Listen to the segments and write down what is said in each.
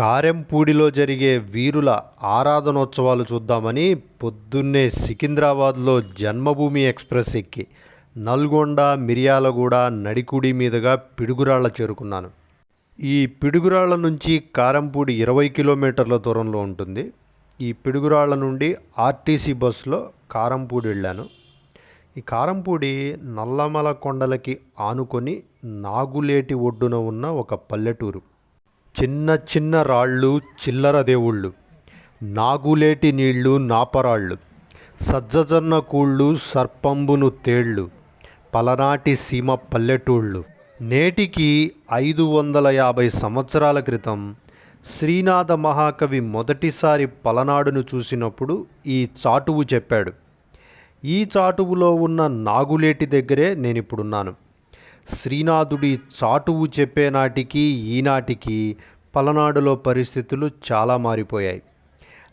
కారెంపూడిలో జరిగే వీరుల ఆరాధనోత్సవాలు చూద్దామని పొద్దున్నే సికింద్రాబాద్లో జన్మభూమి ఎక్స్ప్రెస్ ఎక్కి నల్గొండ మిర్యాలగూడ నడికుడి మీదుగా పిడుగురాళ్ళ చేరుకున్నాను. ఈ పిడుగురాళ్ళ నుంచి కారంపూడి ఇరవై కిలోమీటర్ల దూరంలో ఉంటుంది. ఈ పిడుగురాళ్ళ నుండి ఆర్టీసీ బస్సులో కారంపూడి వెళ్ళాను. ఈ కారంపూడి నల్లమల కొండలకి ఆనుకొని నాగులేటి ఒడ్డున ఉన్న ఒక పల్లెటూరు. చిన్న చిన్న రాళ్ళు చిల్లర దేవుళ్ళు నాగులేటి నీళ్ళు నాపరాళ్ళు సజ్జజొన్న కూళ్ళు సర్పంబును తేళ్ళు పలనాటి సీమ పల్లెటూళ్ళు. నేటికి ఐదు వందల యాభై సంవత్సరాల క్రితం శ్రీనాథ మహాకవి మొదటిసారి పలనాడును చూసినప్పుడు ఈ చాటువు చెప్పాడు. ఈ చాటువులో ఉన్న నాగులేటి దగ్గరే నేను ఇప్పుడున్నాను శ్రీనాథుడి చాటువు చెప్పే నాటికి ఈనాటికి పలనాడులో పరిస్థితులు చాలా మారిపోయాయి.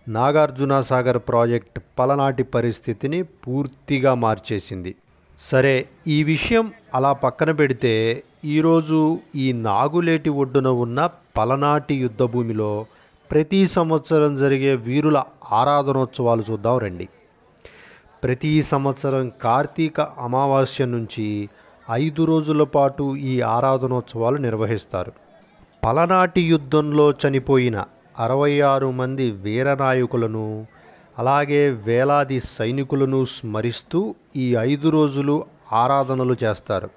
నాగార్జున సాగర్ ప్రాజెక్ట్ పలనాటి పరిస్థితిని పూర్తిగా మార్చేసింది. సరే ఈ విషయం అలా పక్కన పెడితే ఈరోజు ఈ నాగులేటి ఒడ్డున ఉన్న పలనాటి యుద్ధభూమిలో ప్రతి సంవత్సరం జరిగే వీరుల ఆరాధనోత్సవాలు చూద్దాం రండి. ప్రతి సంవత్సరం కార్తీక అమావాస్య నుంచి ఐదు రోజుల పాటు ఈ ఆరాధనోత్సవాలు నిర్వహిస్తారు. పలనాటి యుద్ధంలో చనిపోయిన అరవై ఆరు మంది వీరనాయకులను అలాగే వేలాది సైనికులను స్మరిస్తూ ఈ ఐదు రోజులు ఆరాధనలు చేస్తారు.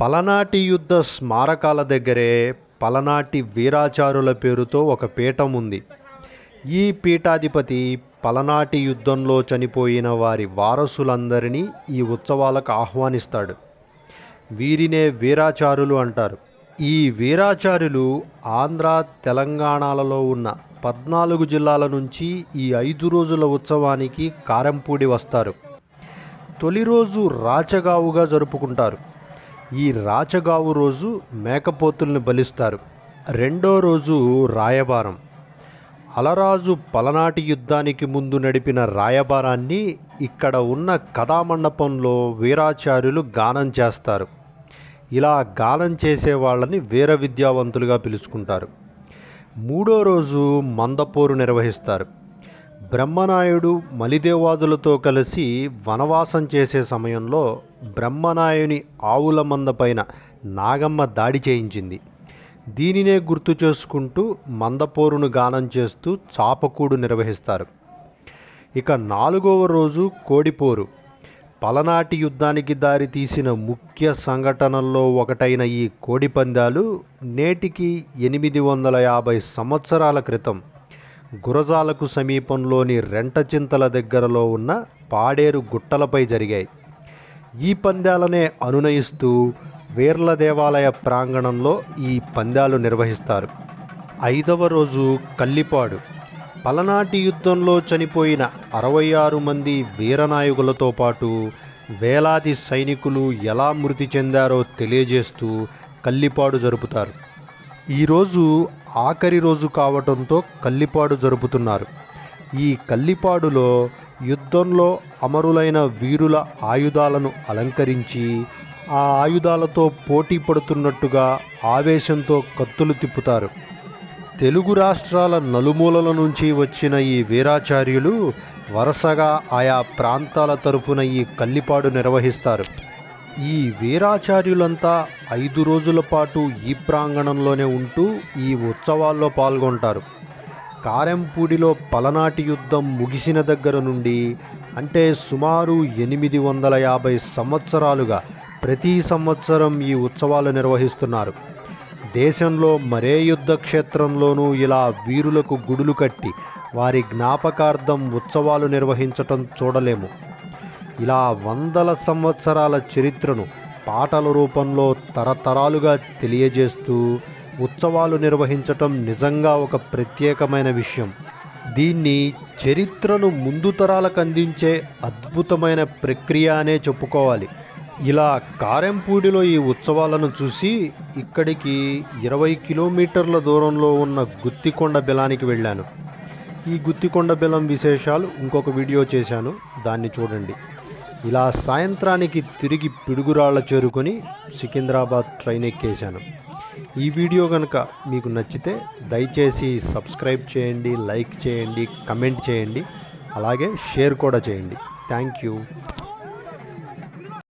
పలనాటి యుద్ధ స్మారకాల దగ్గరే పలనాటి వీరాచారుల పేరుతో ఒక పీఠం ఉంది. ఈ పీఠాధిపతి పలనాటి యుద్ధంలో చనిపోయిన వారి వారసులందరినీ ఈ ఉత్సవాలకు ఆహ్వానిస్తాడు. వీరినే వీరాచారులు అంటారు. ఈ వీరాచార్యులు ఆంధ్ర తెలంగాణలలో ఉన్న పద్నాలుగు జిల్లాల నుంచి ఈ ఐదు రోజుల ఉత్సవానికి కారంపూడి వస్తారు. తొలి రోజు రాచగావుగా జరుపుకుంటారు. ఈ రాచగావు రోజు మేకపోతుల్ని బలిస్తారు. రెండో రోజు రాయబారం. అలరాజు పలనాటి యుద్ధానికి ముందు నడిపిన రాయబారాన్ని ఇక్కడ ఉన్న కథామండపంలో వీరాచార్యులు గానం చేస్తారు. ఇలా గానం చేసే వాళ్ళని వీర విద్యావంతులుగా పిలుచుకుంటారు. మూడో రోజు మందపోరు నిర్వహిస్తారు. బ్రహ్మనాయుడు మలిదేవాదులతో కలిసి వనవాసం చేసే సమయంలో బ్రహ్మనాయుని ఆవుల మంద పైన నాగమ్మ దాడి చేయించింది. దీనినే గుర్తు చేసుకుంటూ మందపోరును గానం చేస్తూ చాపకూడు నిర్వహిస్తారు. ఇక నాలుగవ రోజు కోడిపోరు. పలనాటి యుద్ధానికి దారితీసిన ముఖ్య సంఘటనల్లో ఒకటైన ఈ కోడి పందాలు నేటికి ఎనిమిది వందల యాభై సంవత్సరాల క్రితం. గురజాలకు సమీపంలోని రెంటచింతల దగ్గరలో ఉన్న పాడేరు గుట్టలపై జరిగాయి. ఈ పందాలనే అనునయిస్తూ వీర్ల దేవాలయ ప్రాంగణంలో ఈ పందాలు నిర్వహిస్తారు. ఐదవ రోజు కల్లిపాడు. పలనాటి యుద్ధంలో చనిపోయిన అరవై ఆరు మంది వీరనాయకులతో పాటు వేలాది సైనికులు ఎలా మృతి చెందారో తెలియజేస్తూ కల్లిపాడు జరుపుతారు. ఈరోజు ఆఖరి రోజు కావటంతో కల్లిపాడు జరుపుతున్నారు. ఈ కల్లిపాడులో యుద్ధంలో అమరులైన వీరుల ఆయుధాలను అలంకరించి ఆ ఆయుధాలతో పోటీ పడుతున్నట్టుగా ఆవేశంతో కత్తులు తిప్పుతారు. తెలుగు రాష్ట్రాల నలుమూలల నుంచి వచ్చిన ఈ వీరాచార్యులు వరుసగా ఆయా ప్రాంతాల తరఫున ఈ కల్లిపాడు నిర్వహిస్తారు. ఈ వీరాచార్యులంతా ఐదు రోజుల పాటు ఈ ప్రాంగణంలోనే ఉంటూ ఈ ఉత్సవాల్లో పాల్గొంటారు. కారెంపూడిలో పలనాటి యుద్ధం ముగిసిన దగ్గర నుండి అంటే సుమారు ఎనిమిది వందల యాభై సంవత్సరాలుగా ప్రతి సంవత్సరం ఈ ఉత్సవాలు నిర్వహిస్తున్నారు. దేశంలో మరే యుద్ధ క్షేత్రంలోనూ ఇలా వీరులకు గుడులు కట్టి వారి జ్ఞాపకార్థం ఉత్సవాలు నిర్వహించటం చూడలేము. ఇలా వందల సంవత్సరాల చరిత్రను పాటల రూపంలో తరతరాలుగా తెలియజేస్తూ ఉత్సవాలు నిర్వహించటం నిజంగా ఒక ప్రత్యేకమైన విషయం. దీన్ని చరిత్రను ముందు తరాలకు అందించే అద్భుతమైన ప్రక్రియ అనే చెప్పుకోవాలి. ఇలా కారెంపూడిలో ఈ ఉత్సవాలను చూసి ఇక్కడికి ఇరవై కిలోమీటర్ల దూరంలో ఉన్న గుత్తికొండ బెలానికి వెళ్ళాను. ఈ గుత్తికొండ బెలం విశేషాలు ఇంకొక వీడియో చేశాను. దాన్ని చూడండి. ఇలా సాయంత్రానికి తిరిగి పిడుగురాళ్ళ చేరుకొని సికింద్రాబాద్ ట్రైన్ ఎక్కేశాను. ఈ వీడియో కనుక మీకు నచ్చితే దయచేసి సబ్స్క్రైబ్ చేయండి లైక్ చేయండి కమెంట్ చేయండి అలాగే షేర్ కూడా చేయండి. Thank you.